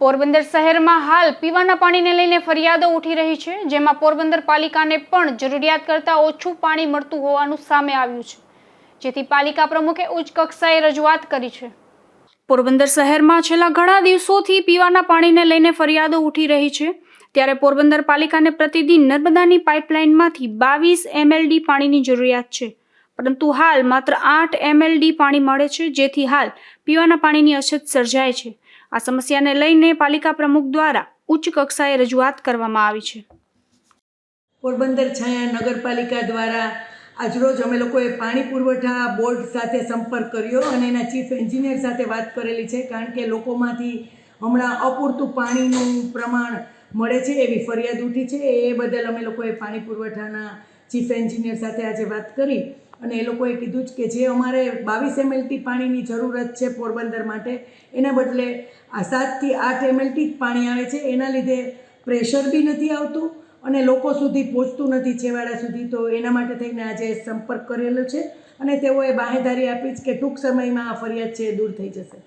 પોરબંદર શહેરમાં હાલ પીવાના પાણીને લઈને ફરિયાદો ઉઠી રહી છે, જેમાં પોરબંદર પાલિકાને પણ જરૂરિયાત કરતાં ઓછું પાણી મળતું હોવાનું સામે આવ્યું છે. જેથી પાલિકા પ્રમુખે ઉચ્ચ કક્ષાએ રજૂઆત કરી છે. પોરબંદર શહેરમાં છેલ્લા ઘણા દિવસોથી પીવાના પાણીને લઈને ફરિયાદો ઉઠી રહી છે, ત્યારે પોરબંદર પાલિકાને પ્રતિદિન નર્મદાની પાઇપલાઇનમાંથી બાવીસ એમએલડી પાણીની જરૂરિયાત છે, પરંતુ હાલ માત્ર આઠ એમએલડી પાણી મળે છે, જેથી હાલ પીવાના પાણીની અછત સર્જાય છે. આ સમસ્યાને લઈને પાલિકા પ્રમુખ દ્વારા ઉચ્ચ કક્ષાએ રજૂઆત કરવામાં આવી છે. પોરબંદર છાયા નગરપાલિકા દ્વારા આજરોજ અમે લોકોએ પાણી પુરવઠા બોર્ડ સાથે સંપર્ક કર્યો અને એના ચીફ એન્જિનિયર સાથે વાત કરેલી છે, કારણ કે લોકોમાંથી હમણાં અપૂરતું પાણીનું પ્રમાણ મળે છે એવી ફરિયાદ ઉઠી છે. એ બદલ અમે લોકોએ પાણી પુરવઠાના ચીફ એન્જિનિયર સાથે આજે વાત કરી. અને એ લોકોએ કીધું જ કે જે અમારે બાવીસ એમએલટી પાણીની જરૂરત છે પોરબંદર માટે, એના બદલે આ સાતથી આઠ એમએલટી જ પાણી આવે છે, એના લીધે પ્રેશર બી નથી આવતું અને લોકો સુધી પહોંચતું નથી છેવાડા સુધી. તો એના માટે થઈને આજે સંપર્ક કરેલો છે અને તેઓએ બાહેધારી આપી છે કે ટૂંક સમયમાં આ ફરિયાદ છે એ દૂર થઈ જશે.